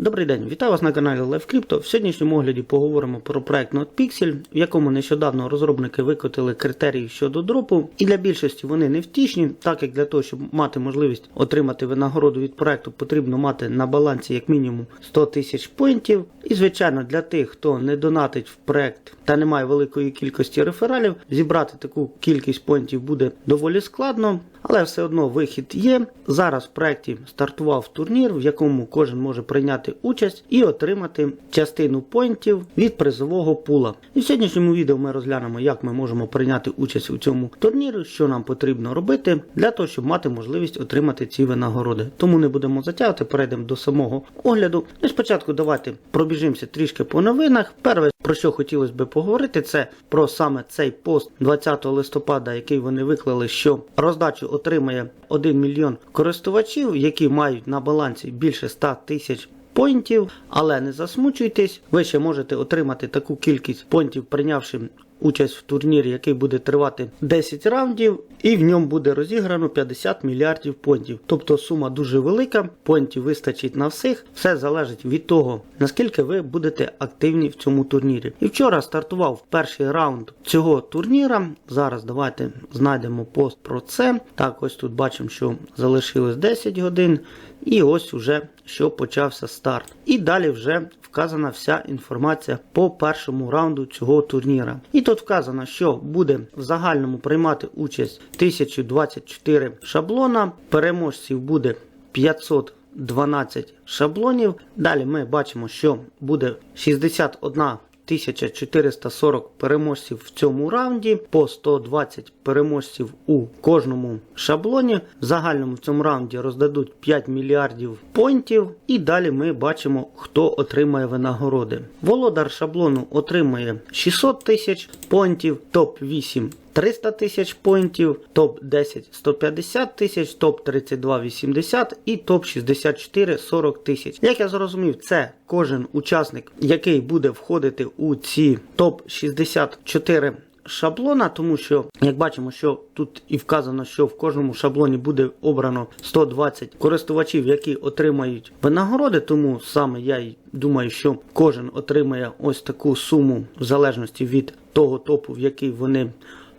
Добрий день, вітаю вас на каналі LiveCrypto. В сьогоднішньому огляді поговоримо про проект NotePixel, в якому нещодавно розробники викотили критерії щодо дропу. І для більшості вони не втішні, так як для того, щоб мати можливість отримати винагороду від проекту, потрібно мати на балансі як мінімум 100 тисяч поінтів. І звичайно, для тих, хто не донатить в проект та не має великої кількості рефералів, зібрати таку кількість поінтів буде доволі складно. Але все одно вихід є. Зараз в проєкті стартував турнір, в якому кожен може прийняти участь і отримати частину поінтів від призового пула. І в сьогоднішньому відео ми розглянемо, як ми можемо прийняти участь у цьому турнірі, що нам потрібно робити для того, щоб мати можливість отримати ці винагороди. Тому не будемо затягувати, перейдемо до самого огляду. Ну, спочатку давайте пробіжимося трішки по новинах. Перше, про що хотілося би поговорити, це про саме цей пост 20 листопада, який вони виклали, що роздачу отримає 1 мільйон користувачів, які мають на балансі більше 100 тисяч. Поінтів, але не засмучуйтесь, ви ще можете отримати таку кількість поінтів, прийнявши участь в турнірі, який буде тривати 10 раундів, і в ньому буде розіграно 50 мільярдів понтів. Тобто сума дуже велика, понтів вистачить на всіх. Все залежить від того, наскільки ви будете активні в цьому турнірі. І вчора стартував перший раунд цього турніра. Зараз давайте знайдемо пост про це. Так, ось тут бачимо, що залишилось 10 годин. І ось уже що почався старт. І далі вже вказана вся інформація по першому раунду цього турніра. І тут вказано, що буде в загальному приймати участь 1024 шаблона, переможців буде 512 шаблонів. Далі ми бачимо, що буде 61 1440 переможців в цьому раунді, по 120 переможців у кожному шаблоні. В загальному в цьому раунді роздадуть 5 мільярдів понтів. І далі ми бачимо, хто отримає винагороди. Володар шаблону отримає 600 тисяч понтів, топ-8 300 тисяч поінтів, топ-10 150 тисяч, топ-32 80 і топ-64 40 тисяч. Як я зрозумів, це кожен учасник, який буде входити у ці топ-64 шаблона, тому що, як бачимо, що тут і вказано, що в кожному шаблоні буде обрано 120 користувачів, які отримають винагороди, тому саме я й думаю, що кожен отримає ось таку суму в залежності від того топу, в який вони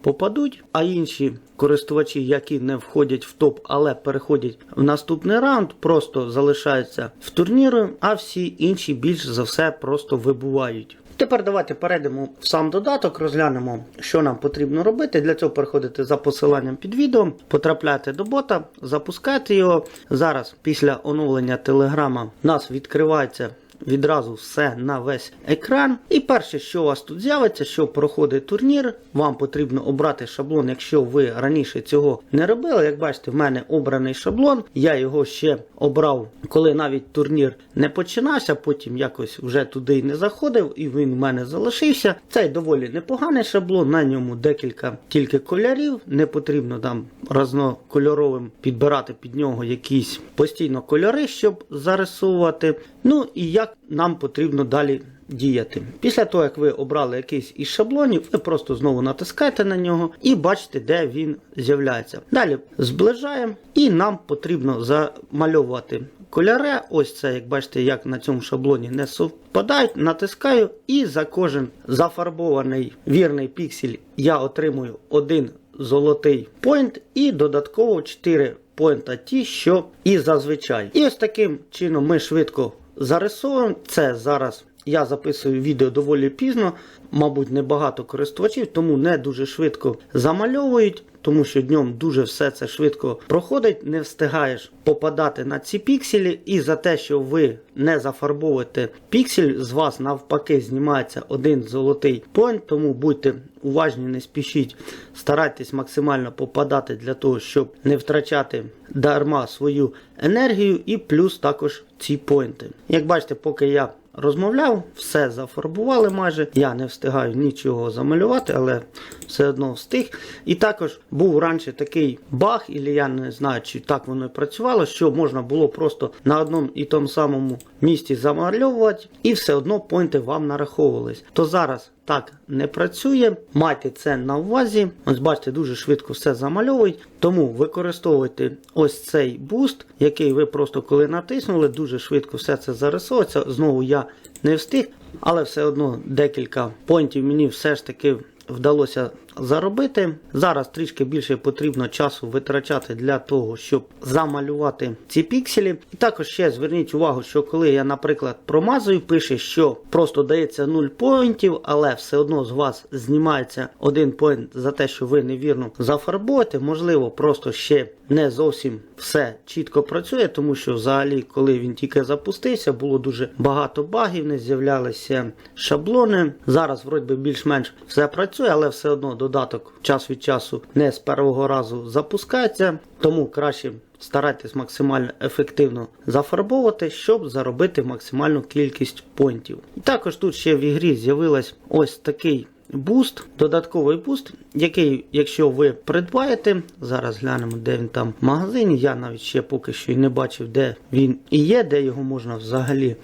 попадуть, а інші користувачі, які не входять в топ, але переходять в наступний раунд, просто залишаються в турнірі, а всі інші більш за все просто вибувають. Тепер давайте перейдемо в сам додаток, розглянемо, що нам потрібно робити. Для цього переходите за посиланням під відео, потрапляєте до бота, запускаєте його. Зараз, після оновлення телеграма, нас відкривається відразу все на весь екран. І перше, що у вас тут з'явиться, що проходить турнір, вам потрібно обрати шаблон, якщо ви раніше цього не робили. Як бачите, в мене обраний шаблон. Я його ще обрав, коли навіть турнір не починався, потім якось вже туди й не заходив, і він в мене залишився. Цей доволі непоганий шаблон, на ньому декілька тільки кольорів. Не потрібно там разнокольоровим підбирати під нього якісь постійно кольори, щоб зарисовувати. Ну і як нам потрібно далі діяти. Після того, як ви обрали якийсь із шаблонів, ви просто знову натискаєте на нього і бачите, де він з'являється. Далі зближаємо, і нам потрібно замальовувати кольори. Ось це, як бачите, як на цьому шаблоні не совпадають. Натискаю, і за кожен зафарбований вірний піксель я отримую один золотий поінт і додатково 4 поінта ті, що і зазвичай. І ось таким чином ми швидко зарисовуємо. Це зараз я записую відео доволі пізно, мабуть, небагато користувачів, тому не дуже швидко замальовують, тому що днем дуже все це швидко проходить, не встигаєш попадати на ці пікселі, і за те, що ви не зафарбовуєте піксель, з вас навпаки знімається один золотий поінт, тому будьте уважні, не спішіть, старайтесь максимально попадати для того, щоб не втрачати дарма свою енергію, і плюс також ці поінти. Як бачите, поки я розмовляв, все зафарбували майже. Я не встигаю нічого замалювати, але все одно встиг. І також був раніше такий баг, і я не знаю, чи так воно і працювало, що можна було просто на одному і тому самому місці замальовувати, і все одно поінти вам нараховувались. То зараз так не працює. Майте це на увазі. Ось бачите, дуже швидко все замальовують. Тому використовуйте ось цей буст, який ви просто коли натиснули, дуже швидко все це зарисовується. Знову я не встиг, але все одно декілька понтів мені все ж таки вдалося заробити. Зараз трішки більше потрібно часу витрачати для того, щоб замалювати ці пікселі. І також ще зверніть увагу, що коли я, наприклад, промазую, пише, що просто дається 0 поінтів, але все одно з вас знімається один поінт за те, що ви невірно зафарбуєте. Можливо, просто ще не зовсім все чітко працює, тому що взагалі, коли він тільки запустився, було дуже багато багів, не з'являлися шаблони. Зараз, вроді, більш-менш все працює, але все одно додаток час від часу не з першого разу запускається, тому краще. Старайтесь максимально ефективно зафарбовувати, щоб заробити максимальну кількість понтів. І також тут ще в ігрі з'явилась ось такий буст, додатковий буст, який, якщо ви придбаєте, зараз глянемо, де він там в магазині. Я навіть ще поки що і не бачив, де він і є, де його можна взагалі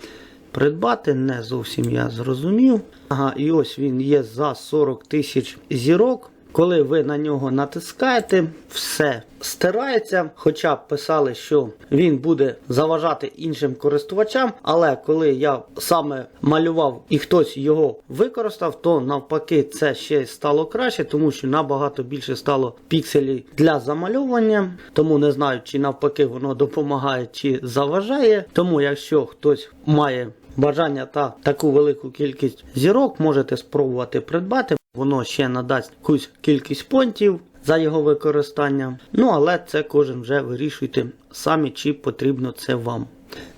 придбати. Не зовсім я зрозумів. Ага, і ось він є за 40 тисяч зірок. Коли ви на нього натискаєте, все стирається. Хоча писали, що він буде заважати іншим користувачам. Але коли я саме малював і хтось його використав, то навпаки це ще стало краще, тому що набагато більше стало пікселів для замальовування. Тому не знаю, чи навпаки воно допомагає чи заважає. Тому, якщо хтось має бажання та таку велику кількість зірок, можете спробувати придбати. Воно ще надасть якусь кількість понтів за його використання. Ну, але це кожен вже вирішуйте самі, чи потрібно це вам.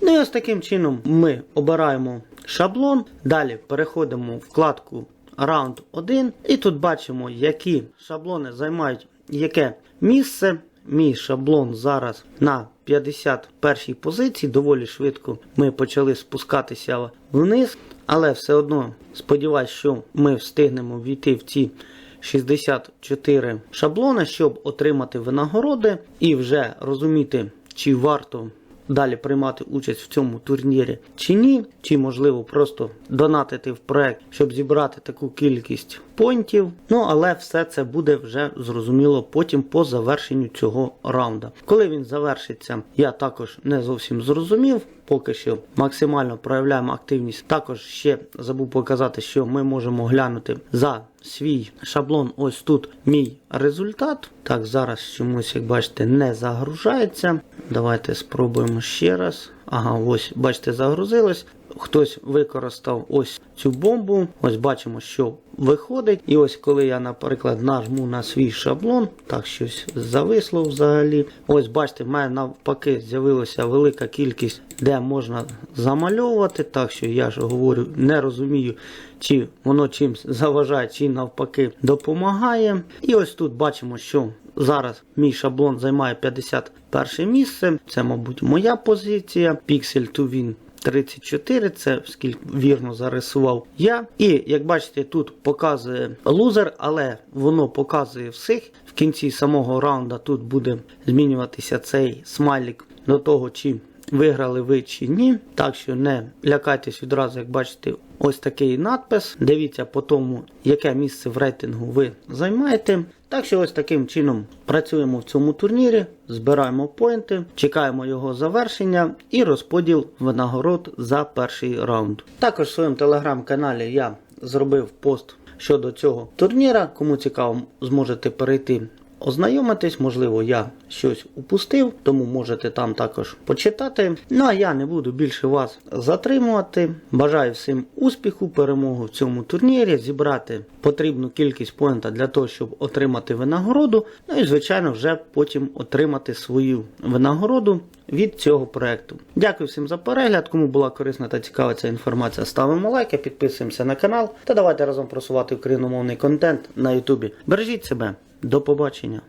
Ну і ось таким чином ми обираємо шаблон. Далі переходимо в вкладку Round 1. І тут бачимо, які шаблони займають яке місце. Мій шаблон зараз на 51 позиції. Доволі швидко ми почали спускатися вниз. Але все одно сподіваюся, що ми встигнемо війти в ці 64 шаблони, щоб отримати винагороди і вже розуміти, чи варто далі приймати участь в цьому турнірі чи ні, чи можливо просто донатити в проект, щоб зібрати таку кількість понтів. Ну але все це буде вже зрозуміло потім по завершенню цього раунда. Коли він завершиться, я також не зовсім зрозумів. Поки що максимально проявляємо активність. Також ще забув показати, що ми можемо глянути за свій шаблон. Ось тут мій результат. Так, зараз чомусь, як бачите, не загружається. Давайте спробуємо ще раз. Ага, ось, бачите, загрузилось. Хтось використав ось цю бомбу. Ось бачимо, що виходить. І ось коли я, наприклад, нажму на свій шаблон, так щось зависло взагалі. Ось бачите, в мене навпаки з'явилася велика кількість, де можна замальовувати. Так що я ж говорю, не розумію, чи воно чимсь заважає, чи навпаки допомагає. І ось тут бачимо, що зараз мій шаблон займає 51 місце. Це, мабуть, моя позиція. Pixel to Win 34, це скільки вірно зарисував я. І як бачите, тут показує лузер, але воно показує всіх. В кінці самого раунда тут буде змінюватися цей смайлік до того, чи виграли ви чи ні. Так що не лякайтесь відразу, як бачите, ось такий надпис. Дивіться по тому, яке місце в рейтингу ви займаєте. Так що ось таким чином працюємо в цьому турнірі, збираємо поінти, чекаємо його завершення і розподіл винагород за перший раунд. Також в своєму телеграм-каналі я зробив пост щодо цього турніра. Кому цікаво, зможете перейти. Ознайомитись, можливо, я щось упустив, тому можете там також почитати. Ну а я не буду більше вас затримувати. Бажаю всім успіху, перемогу в цьому турнірі, зібрати потрібну кількість поінта для того, щоб отримати винагороду. Ну і, звичайно, вже потім отримати свою винагороду від цього проекту. Дякую всім за перегляд. Кому була корисна та цікава ця інформація, ставимо лайки, підписуємося на канал та давайте разом просувати україномовний контент на Ютубі. Бережіть себе, до побачення.